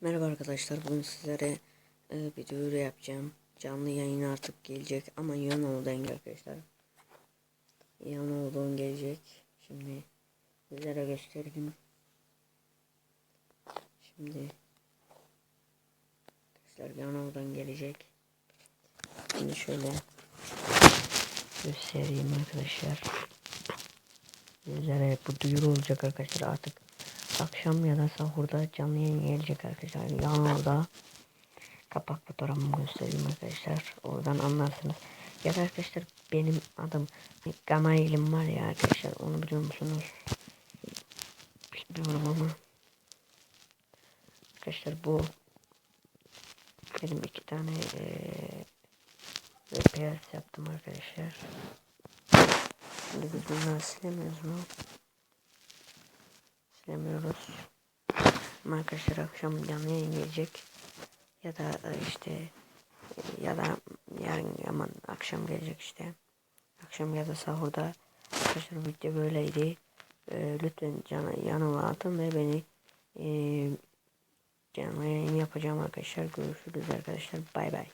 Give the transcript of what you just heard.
Merhaba arkadaşlar bugün sizlere e, bir duyuru yapacağım. Canlı yayın artık gelecek ama yan odan arkadaşlar. Yan odan gelecek. Şimdi sizlere göstereyim. Şimdi arkadaşlar yan odan gelecek. Şimdi şöyle göstereyim arkadaşlar. Sizlere bu duyuru olacak arkadaşlar artık akşam ya da sahurda canlı yayın gelecek arkadaşlar. Yan orada kapak fotoğrafımı göstereyim arkadaşlar. Oradan anlarsınız. Ya da arkadaşlar benim adım Gamailim var ya arkadaşlar onu biliyor musunuz? Bilmiyorum ama arkadaşlar bu benim iki tane eee VPS yaptım arkadaşlar. Şimdi biz bunları silemiyoruz mu? Silemiyoruz. Ama arkadaşlar akşam canlı gelecek. Ya da e, işte e, ya da yarın aman akşam gelecek işte. Akşam ya da sahurda arkadaşlar video böyleydi. E, lütfen canı yanıma atın ve beni e, canlı yayın yapacağım arkadaşlar. Görüşürüz arkadaşlar. Bay bay.